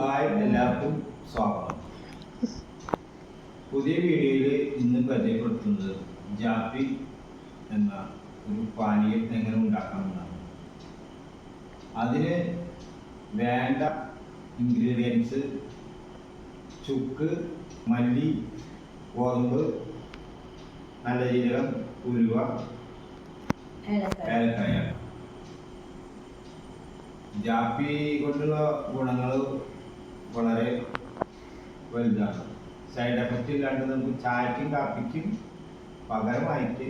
Hi എല്ലാവർക്കും സ്വാഗതം. പുതിയ വീഡിയോയിൽ ഇന്ന് പരിചയപ്പെടുത്തുന്നത് ജാപ്പി എന്ന ഒരു പാനീയം എങ്ങനെ ഉണ്ടാക്കാമെന്നാണ്. അതിന് വേണ്ട ഇൻഗ്രീഡിയൻസ് ചുക്ക് മല്ലി ഗോതമ്പ് നല്ല ജീരകം ഉരുവ ഏലക്കായ. ജാപ്പി കൊണ്ടുള്ള ഗുണങ്ങൾ വളരെ വലുതാണ്. സൈഡ് എഫക്റ്റ് ഇല്ലാണ്ട് നമുക്ക് ചായക്കും കാപ്പിക്കും പകരമായിട്ട്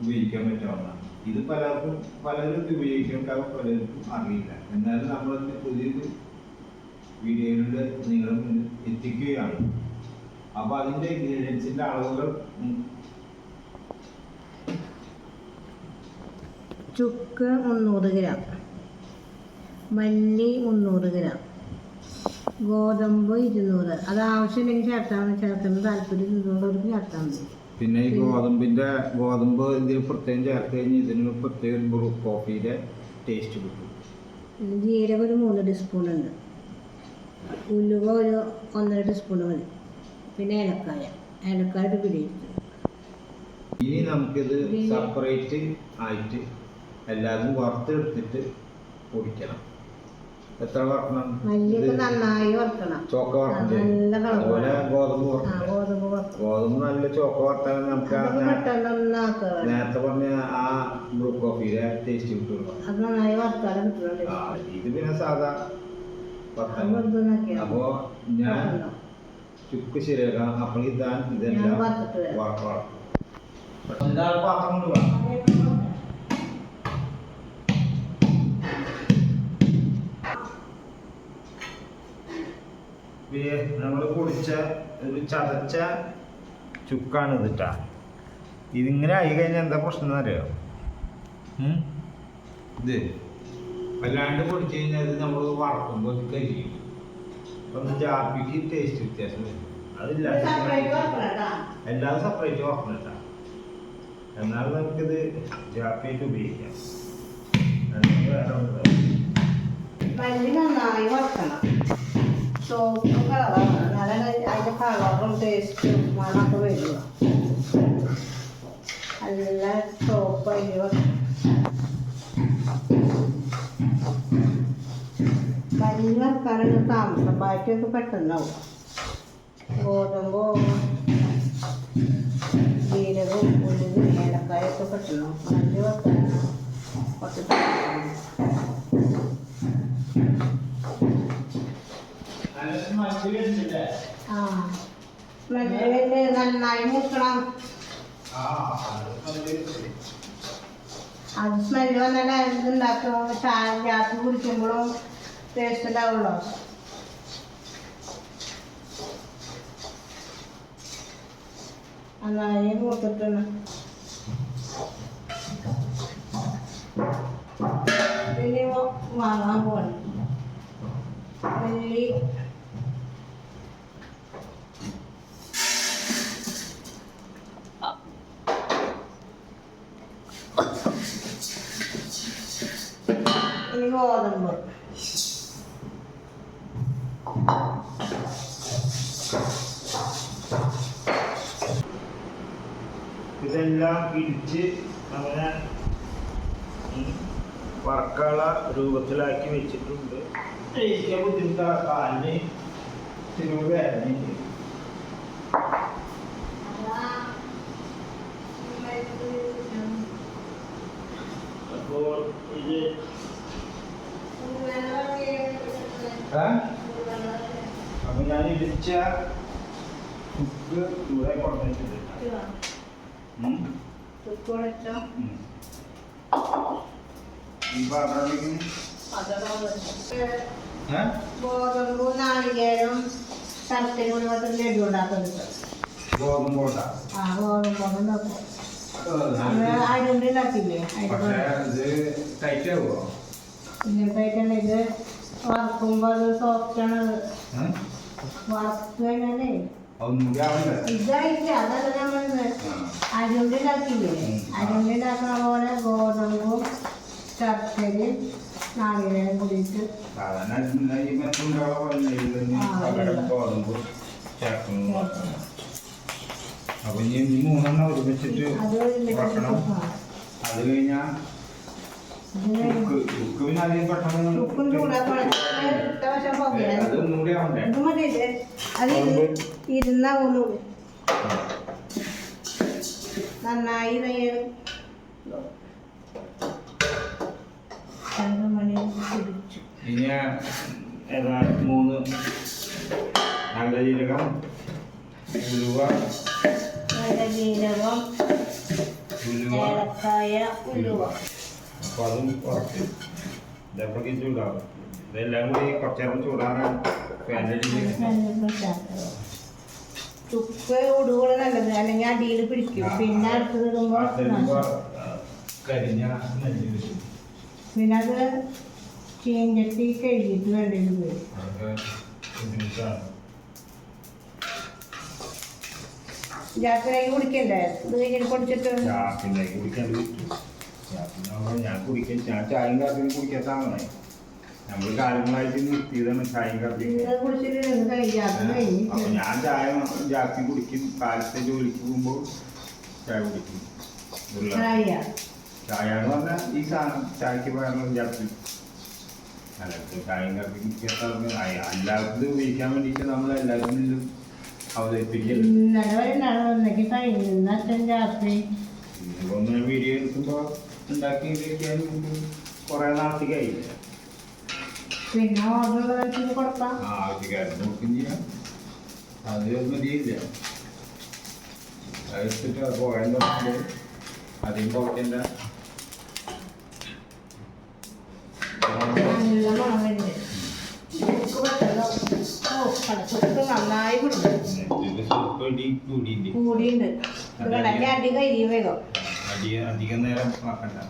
ഉപയോഗിക്കാൻ പറ്റാവുന്നതാണ്. ഇത് പലർക്കും പലരും ഇത് ഉപയോഗിക്കാൻ പലർക്കും അറിയില്ല. എന്നാലും നമ്മളതിന്റെ പുതിയൊരു വീഡിയോയിലൂടെ നിങ്ങളുടെ മുന്നിൽ എത്തിക്കുകയാണ്. അപ്പോൾ അതിന്റെ ഇൻഗ്രീഡിയൻസിന്റെ അളവുകൾ ചുക്ക് മുന്നൂറ് ഗ്രാം. മല്ലി മുന്നൂറ് ഗ്രാം. ഗോതമ്പ് ഇരുന്നൂറ്. അത് ആവശ്യമില്ലെങ്കിൽ ചേർത്താൽ മതി. ചേർക്കുന്ന താല്പര്യം ഇരുന്നൂറ് ചേർത്താൽ മതി. പിന്നെ ഈ ഗോതമ്പിന്റെ ഗോതമ്പ് ഇതിൽ പ്രത്യേകം ചേർത്ത് കഴിഞ്ഞാൽ ഇതിന് പ്രത്യേക കോഫിയുടെ ടേസ്റ്റ് കിട്ടും. ജീരകം ഒരു മൂന്ന് ടീസ്പൂൺ ഉണ്ട്. ഉലുവ ഒരു ഒന്നര ടീസ്പൂൺ മതി. പിന്നെ ഏലക്കായ. ഏലക്കായ ഒരു ഇനി നമുക്കിത് സെപ്പറേറ്റ് ആയിട്ട് എല്ലാതും വറുത്തെടുത്തിട്ട് പൊടിക്കണം. എത്ര വറക്കണം മല്ലിയൊക്കെ നന്നായി വറുക്കണം. ചോക്ക വറക്കണ്ടേ നല്ല അതുപോലെ ഗോതമ്പ് ആ വറക്കണ്ടേ ഗോതമ്പ് വറുക്കണം ഗോതമ്പ് നല്ല ചോക്ക വറുത്താൽ നമുക്ക് നേരത്തെ പറഞ്ഞ ആ ബ്ലൂ കോഫിയിലെ ടേസ്റ്റ് കിട്ടുള്ളൂ അത് നന്നായി വറുത്താലും ആ, ഇത് പിന്നെ സാധാ വറുത്താൽ അപ്പോ ഞാൻ ചുക്ക് ശരിയാക്കാം അപ്പോൾ ഇതാ ഇതെല്ലാം. വറക്കണം എന്താ പാത്രം കൊണ്ട് വാ നമ്മൾ പൊടിച്ച ഒരു ചതച്ച ചുക്കാണ് ഇതിട്ടാ ഇതിങ്ങനെ ആയി കഴിഞ്ഞാൽ എന്താ പ്രശ്നം എന്ന് അറിയോ ഉം? ഇത് വല്ലാണ്ട് പൊടിച്ചു കഴിഞ്ഞാൽ ഇത് നമ്മൾ വറക്കുമ്പോൾ കഴിയും അപ്പം ജാപ്പിക്ക് ടേസ്റ്റ് വ്യത്യാസം വരും. അതില്ല. എല്ലാം സെപ്പറേറ്റ് വറക്കണില്ല എന്നാൽ നമുക്കിത് ജാപ്പിയായിട്ട് ഉപയോഗിക്കാം. അല്ലെങ്കിൽ വേറെ ഒന്നും ടേസ്റ്റും മണമൊക്കെ വരുള്ളൂ നല്ല സോപ്പ് അരി വറുക്കണം മല്ലി വറുക്കാനുള്ള താമസം ബാക്കിയൊക്കെ പെട്ടെന്നാവും. ഗോതമ്പോ ജീരകവും ഉലുവും ഏലക്കായൊക്കെ പെട്ടെന്നാവും. മല്ലി വറുക്കാൻ കുറച്ച് താമസം ആ. നന്നായി മൂക്കണം. അത് സ്മെല്ല് വന്നിട്ട് ഗ്യാസ് കുടിക്കുമ്പോഴും ടേസ്റ്റ് ഉണ്ടാവുള്ളൂ. നന്നായി മൂത്തിട്ടാണ് പിന്നെ വാങ്ങാൻ പോകണം നെല്ലി ഗോതമ്പ് ഇതെല്ലാം ഇടിച്ച് അങ്ങനെ വർക്കള രൂപത്തിലാക്കി വെച്ചിട്ടുണ്ട്. കഴിക്കാൻ ബുദ്ധിമുട്ടാണ്. കാലിന് തിരുവ് വേദനയുണ്ട്. അപ്പോൾ ഇത് ഏ? അപ്പൊ ഞാൻ ഇടിച്ച കുക്ക് ഇവിടെ കൊടുത്തിട്ടുണ്ട്? ഗോതമ്പ് നാളികേരം ശർക്കര കൂടി മാത്രം ലഡു ഉണ്ടാക്കുന്നുണ്ട് ഗോതമ്പ് ആ ഗോതമ്പ് ഉണ്ടാക്കും. അരിണ്ട് ഉണ്ടാക്കില്ലേ? അരി ഇത് ടൈറ്റ് ഇത് വറക്കുമ്പോൾ അത് സോഫ്റ്റാണ്? വറുത്ത് കഴിഞ്ഞാലേ ഇതായിട്ട് അതല്ല നമ്മൾ അരിയുണ്ടി ഉണ്ടാക്കില്ലേ ഉം. അരിയുണ്ടി ഉണ്ടാക്കുന്ന പോലെ ഗോതമ്പും ശർക്കരയും നാളികേരം കൂടിയിട്ട്. അപ്പൊ ഇനി മൂന്നെണ്ണം ഒരുമിച്ചിട്ട് അത് കഴിഞ്ഞാൽ ഇരുന്നാ ഒന്നുകൂടി നന്നായി നെയ്യ് രണ്ട് മണി പിടിച്ചു. ഇനി മൂന്ന് നല്ല ജീരകം ഉലുവ നല്ല ജീരകം ഏലക്കായ ഉലുവ. അപ്പൊ അതും കുറച്ച് ഇതപ്പോഴേക്കും ചൂടാവും. ഇതെല്ലാം കൂടി കുറച്ചേരം ചൂടാണ് ചുക്ക് ഉടുകൂടെ നല്ലത്. അല്ലെങ്കിൽ അടിയിൽ പിടിക്കും. പിന്നെ അടുത്തത് ഇടുമ്പോൾ പിന്നെ അത് ചീഞ്ചട്ടി കഴുകിയിട്ട് വേണ്ടത് വരും ജാത്തിനായി കുടിക്കണ്ടേ? ഇത് കഴിഞ്ഞിട്ട് കുടിച്ചിട്ട് ഞാൻ കുടിക്കാൻ ഞാൻ ചായയും കാപ്പിയും കുടിക്കാത്താവണേ നമ്മൾ കാലങ്ങളായിട്ട് നിർത്തിയതാണ് ചായയും കാപ്പിയും. കഴിഞ്ഞ് അപ്പൊ ഞാൻ ചായ ജാസ്തി കുടിക്കും. കാലത്തെ ജോലിക്ക് പോകുമ്പോൾ ചായ കുടിക്കും. ചായ. എന്ന് പറഞ്ഞാൽ ഈ സാധനം ചായക്ക് പകരം ജാസ്തി അല്ല ഇപ്പൊ ചായയും കാപ്പിയും കുടിക്കാത്ത എല്ലാവർക്കും ഉപയോഗിക്കാൻ വേണ്ടിയിട്ട് നമ്മൾ എല്ലാവരും ഇതും അവതരിപ്പിക്കൽ ഇന്നലെ വരെ ഉണ്ടാകും ഒന്നൊക്കെ രാത്രി വീഡിയോ എടുക്കുമ്പോൾ ഉണ്ടാക്കി വെക്കാൻ കുറേ നാളത്തേക്ക് ആയില്ലേ? പിന്നെ ഓർഡർ വെച്ചിട്ട് കൊടുക്കാം ആ ആവശ്യക്കാരൻ നോക്കുകയും ചെയ്യാം. അത് മതിയില്ല അധികം പോകേണ്ട നന്നായി കൂടിയുണ്ട്. അടി കഴിയും വേഗം അധികം അധികം നേരം ആക്കണ്ട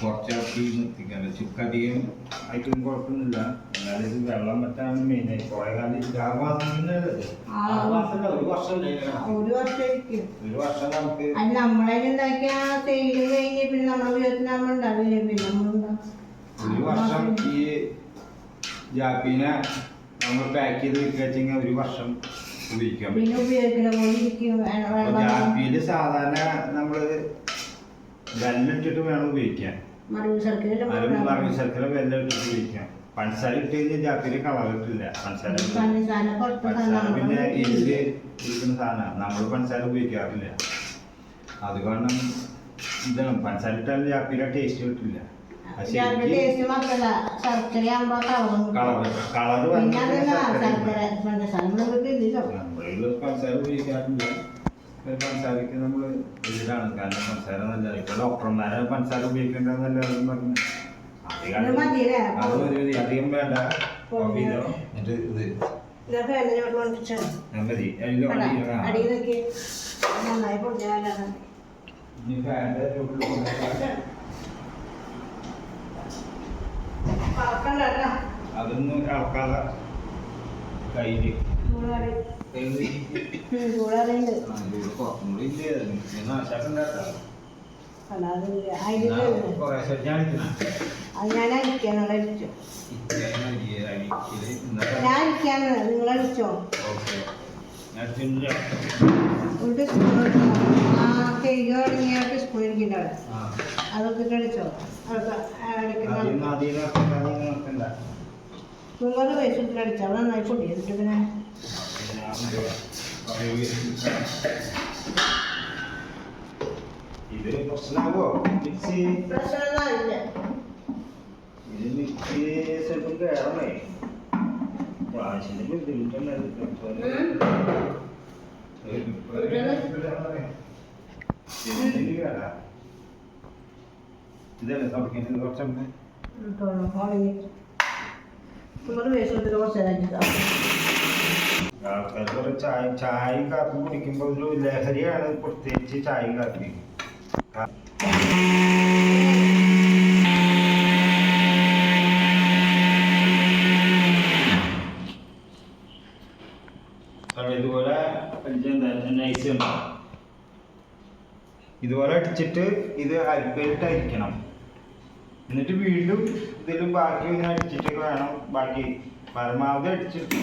കുറച്ചിറക്കി നിർത്തിക്കണ്ട ചുക്കധികം ആയിട്ടും കുഴപ്പമൊന്നുമില്ല. എന്നാലും ഇത് വെള്ളം പറ്റാൻ മെയിനായി കുറേ കാലം ഇത് ആറ് മാസം തന്നെയല്ലേ ഇത്? ആ. ആറ് മാസമല്ല, ഒരു വർഷം. ഒരു വർഷം ഒരു വർഷം നമുക്ക് അത് നമ്മളെ ഉണ്ടാക്കിയ കഴിഞ്ഞ് പിന്നെ നമ്മളെ വീട്ടിൽ നമ്മൾ ഉണ്ടാവില്ല? പിന്നെ ഒരു വർഷം ഈ ജാപ്പീനെ നമ്മൾ പാക്ക് ചെയ്ത് വെക്കുക ഒരു വർഷം ഉപയോഗിക്കാം പിന്നെ ഉപയോഗിക്കുന്ന പോലെ ഇരിക്കും വേ- അപ്പൊ സാധാരണ നമ്മൾ വെല്ലിട്ടിട്ട് വേണം ഉപയോഗിക്കാൻ. മറിവ് ശർക്കര വെല്ലിട്ടിട്ട് ഉപയോഗിക്കാം പഞ്ചസാര ഇട്ട് കഴിഞ്ഞാൽ ജാപ്പിയിൽ കളറിട്ടില്ല പഞ്ചസാര പിന്നെ ഇതിൽ ഇരിക്കുന്ന സാധനമാണ് നമ്മൾ പഞ്ചസാര ഉപയോഗിക്കാറില്ല. അത് കാരണം ഇതാണ്. പഞ്ചസാര ഇട്ടാൽ ജാപ്പിയിലെ ടേസ്റ്റ് കിട്ടില്ല പഞ്ചസാര. ഉപയോഗിക്കാറില്ല. പഞ്ചസാരക്ക് നമ്മൾ ഇതിലാണ്. കാരണം പഞ്ചസാര നല്ല ഇപ്പൊ ഡോക്ടർമാരെ പഞ്ചസാര ഉപയോഗിക്കേണ്ടത് നല്ലതെന്ന് പറഞ്ഞു. അധികം അത് മതി. അധികം വേണ്ട. കോഫി എന്നിട്ട് ഇത് മതി. അടിയിൽ നന്നായി പൊടിയാലാണ് ഇനി ഫാന്റെ ചോട്ടിൽ കൊണ്ടുവച്ചാൽ പറക്കണ്ട കേട്ടോ അതൊന്നും ഇളക്കാതെ കയ്യിൽ ചൂടാറി കയ്യിൽ ചൂടാറിയുണ്ട് ആ ചൂട് കുറച്ചും കൂടി ഇല്ലേ ഇങ്ങനെ ആശാക്കുണ്ടാക്കാം അല്ലാതെ അതിൽ കയ്യിൽ. ഞാൻ ഞാൻ ആ തുടങ്ങിയ. അതൊക്കെ അടിക്കുന്ന നിങ്ങൾ വേസ്റ്റ് അടിച്ചാൽ നന്നായി പൊടിയിട്ട് പിന്നെ. ഇത് പ്രശ്നമാവോ മിക്സി? പ്രശ്നമൊന്നുമില്ല ഇത് മിക്സി സ്വല്പം കയറണേ ഇതിന് കേറാ. ഇതല്ലേ തുടക്കുന്നത് കുറച്ചൊക്കെ എടുത്തിട്ട് കുറച്ച് ആൾക്കാർ ചായ ചായയും കാപ്പിയും കുടിക്കുമ്പോൾ ഒരു ലഹരിയാണ് പ്രത്യേകിച്ച് ചായയും കാപ്പി ഇതുപോലെ നൈസ് ഉണ്ടാവും ഇതുപോലെ അടിച്ചിട്ട് ഇത് അരിപ്പയിലിട്ടായിരിക്കണം. എന്നിട്ട് വീണ്ടും ഇതിലും ബാക്കി ഇങ്ങനെ അടിച്ചിട്ട് വേണം. ബാക്കി പരമാവധി അടിച്ചിട്ട്.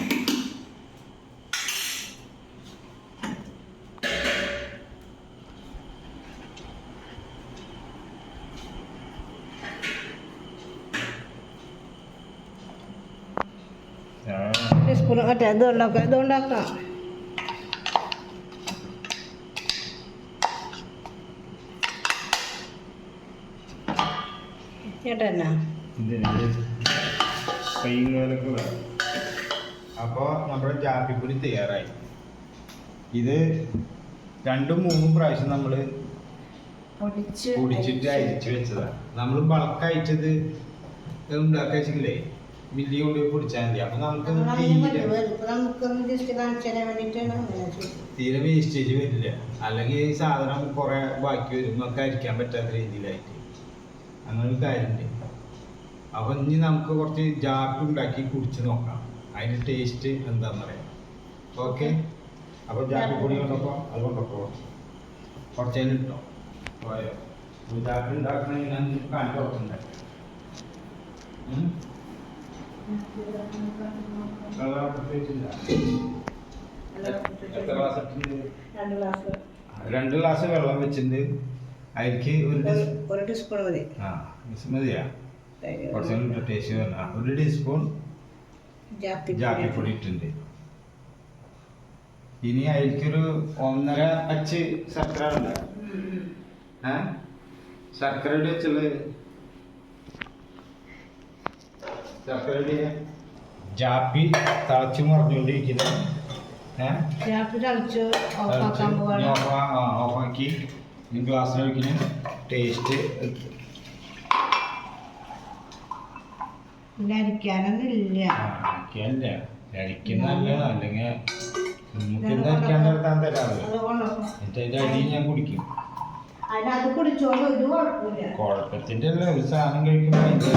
ടീസ്പൂൺ മറ്റേ ഇത് ഉണ്ടാക്കാം ഇത് ഉണ്ടാക്കാം ചേട്ടാ എന്നാ കൈകളൊക്കെ വേണം അപ്പോൾ നമ്മുടെ ജാപ്പിപ്പൊടി തയ്യാറായി. ഇത് രണ്ടും മൂന്നും പ്രാവശ്യം നമ്മൾ പൊടിച്ച് പൊടിച്ചിട്ട് അരിച്ച് വെച്ചതാണ് നമ്മൾ അയച്ചത് ഉണ്ടാക്കി വെച്ചില്ലേ മില്ലി കൊണ്ട് പൊടിച്ചാൽ മതി. അപ്പം നമുക്ക് തീരെ വേസ്റ്റേജ് വരില്ല. അല്ലെങ്കിൽ ഈ സാധനം കുറെ ബാക്കി വരും. നമുക്ക് അരിക്കാൻ പറ്റാത്ത രീതിയിലായിട്ട്. അങ്ങനെ കാര്യമുണ്ട്. അപ്പൊ ഇനി നമുക്ക് കുറച്ച് ജാക്ക് ഉണ്ടാക്കി കുടിച്ച് നോക്കാം. അതിന്റെ ടേസ്റ്റ് എന്താണെന്നറിയാം ഓക്കെ? അപ്പൊ ജാക്ക് പൊടി കൊണ്ടപ്പോ അത് കൊണ്ടപ്പോ കുറച്ചേലും കിട്ടും പോയോ? ജാക്ക് ഉണ്ടാക്കണമെങ്കിൽ ഞാൻ കാണിച്ചു കൊടുക്കണ്ടേ? രണ്ട് ഗ്ലാസ് വെള്ളം വെച്ചിട്ടുണ്ട്. അതിലേക്ക് ഒരു ഒരു- ടീസ്- ടീസ്പൂൺ മതി. ആ മതിയാ. കുറച്ചുകൂടി ടേസ്റ്റ് വരണം ഒരു ടീസ്പൂൺ ജാപ്പിപ്പൊടി ഇട്ടുണ്ട് ഇനി അതിലേക്കൊരു ഒന്നര അച്ച് ശർക്കര ഉണ്ട് ഏ? ശർക്കരയുടെ വെച്ചുള്ളത് ശർക്കരയുടെ ജാപ്പി തളച്ചു മറിഞ്ഞുകൊണ്ടിരിക്കുന്നു ഏ? ജാപ്പി തളിച്ച് ഓഫാക്കി. ഈ ഗ്ലാസ്സിൽ ഒഴിക്കുന്ന ടേസ്റ്റ് പിന്നെ അരിക്കാനൊന്നും ഇല്ല അല്ല അല്ലെങ്കിൽ നിർത്താൻ എന്നിട്ട് ഞാൻ കുടിക്കും. അല്ല. ഒരു സാധനം കഴിക്കുമ്പോൾ വേണ്ടേ?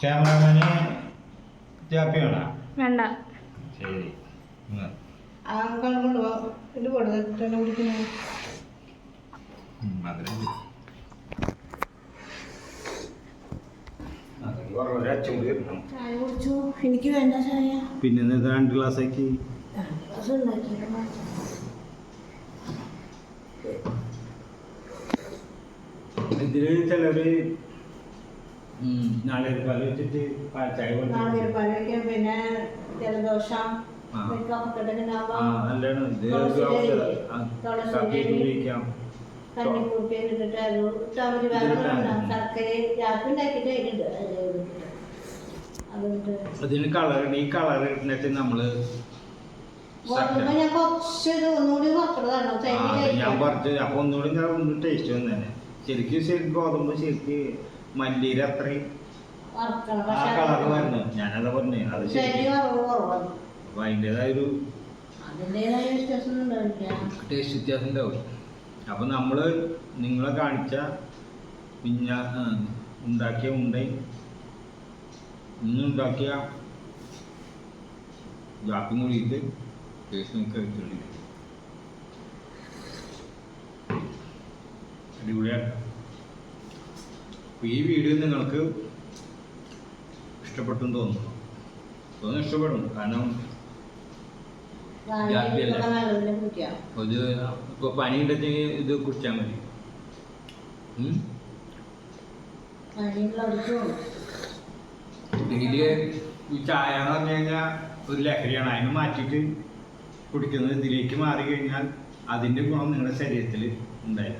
ക്യാമറമാന് ജാപ്പി വേണോ വേണ്ട. ശരി. ഇത് കൊടുത്തിട്ടാണ് കുടിക്കുന്നത് മധുരം എനിക്ക് വേണ്ട ചായ. പിന്നെ രണ്ട് ഗ്ലാസ് ആക്കി. ഇതിൽ ചിലര് നാളേപ്പാൽ വെച്ചിട്ട് ചായ പിന്നെ ജലദോഷം നല്ലതാണ്. ഇത്? ഉപയോഗിക്കാം കണ്ണിക്കൂട്ടി ഇട്ടിട്ട്. ശർക്കര ഉണ്ടാക്കിയിട്ട് അതുകൊണ്ട് അതിന് കളർ ഈ കളർ ഇട്ടിട്ട് നമ്മൾ ഞാൻ പറഞ്ഞു ഞാൻ പറിച്ച് അപ്പൊ ഒന്നുകൂടി ഞാൻ ഒന്ന് ടേസ്റ്റ് വന്നേ ശരിക്കും ശരിക്കും ഗോതമ്പ് ശരിക്ക് മല്ലിയുടെ അത്രയും ആ ഞാനതാ പറഞ്ഞേ അത് ശരി അപ്പൊ അതിന്റെതായ ഒരു ടേസ്റ്റ് വ്യത്യാസം ഉണ്ടാവും അപ്പൊ നമ്മൾ നിങ്ങളെ കാണിച്ച പിഞ്ഞ ഉണ്ടാക്കിയ ഉണ്ടയും ഇന്ന് ഉണ്ടാക്കിയ ജാക്കും കൂടിയിട്ട് ടേസ്റ്റ് നിങ്ങൾക്ക് അടിപൊളിയാണ് ഈ വീഡിയോ നിങ്ങൾക്ക് ഇഷ്ടപ്പെട്ടെന്ന് തോന്നുന്നു. തോന്നുന്നു ഇഷ്ടപ്പെടും. കാരണം ഒരു ഇപ്പോൾ പനി ഉണ്ടെങ്കിൽ ഇത് കുടിച്ചാൽ മതി. ഡെയിലി ഈ ചായ എന്ന് പറഞ്ഞു കഴിഞ്ഞാൽ ഒരു ലഹരിയാണ്. അതിന് മാറ്റിട്ട് കുടിക്കുന്നത് ഇതിലേക്ക് മാറി കഴിഞ്ഞാൽ അതിന്റെ ഗുണം നിങ്ങളുടെ ശരീരത്തിൽ ഉണ്ടായി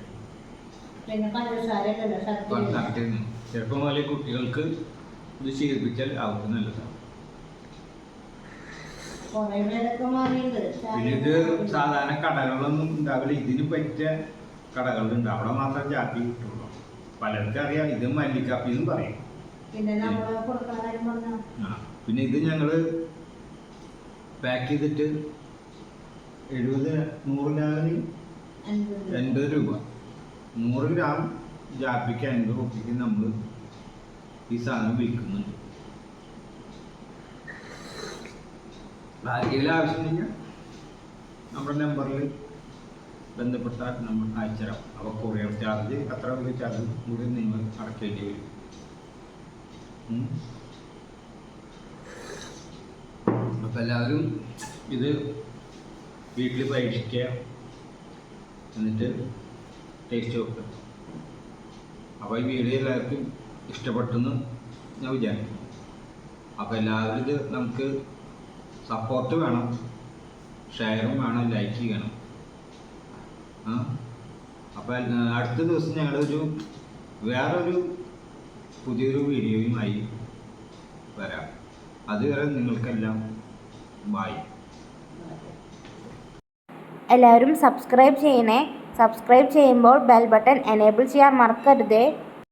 പിന്നെ ശർക്കര ചെറുപ്പം മുതലേ കുട്ടികൾക്ക് ഇത് ശീലിപ്പിച്ചാൽ അവർക്ക് നല്ലതാണ്. പിന്നെ ഇത് സാധാരണ കടകളൊന്നും ഉണ്ടാവില്ല. ഇതിന് പറ്റിയ കടകളുണ്ട്. അവിടെ മാത്രം ചാപ്പി കിട്ടുള്ളൂ പലർക്കും അറിയാം. ഇത് മല്ലിക്കാപ്പി എന്നും പറയും. പിന്നെ ഇത് ഞങ്ങൾ പാക്ക് ചെയ്തിട്ട് എഴുപത് അൻപത് എൺപത് രൂപ. നൂറ് ഗ്രാം ജാപ്പിക്ക് അൻപത് റുപ്യക്ക് നമ്മൾ ഈ സാധനം വിൽക്കുന്നുണ്ട്. ആർക്കെങ്കിലും ആവശ്യമുണ്ടെങ്കിൽ നമ്മുടെ നമ്പറിൽ ബന്ധപ്പെട്ടാൽ നമ്മൾ അയച്ചുതരാം. അപ്പോൾ കൊറിയർ ചാർജ് അത്ര വലിയ ചാർജ് കൂടി നിങ്ങൾ അടക്കേണ്ടി വരും. അപ്പം എല്ലാവരും ഇത് വീട്ടിൽ പരീക്ഷിക്കുക. എന്നിട്ട് ടേസ്റ്റ് നോക്കുക അപ്പോൾ ഈ വീഡിയോ എല്ലാവർക്കും ഇഷ്ടപ്പെട്ടെന്ന് ഞാൻ വിചാരിക്കും അപ്പോൾ എല്ലാവരും ഇത് നമുക്ക് സപ്പോർട്ട് വേണം ഷെയറും വേണം ലൈക്ക് ചെയ്യണം. അപ്പോൾ അടുത്ത ദിവസം ഞങ്ങളൊരു വേറൊരു പുതിയൊരു വീഡിയോയുമായി വരാം. അതുവരെ നിങ്ങൾക്കെല്ലാം ബായ് എല്ലാവരും സബ്സ്ക്രൈബ് ചെയ്യണേ. സബ്സ്ക്രൈബ് ചെയ്യുമ്പോൾ ബെൽ ബട്ടൺ എനേബിൾ ചെയ്യാൻ മറക്കരുതേ.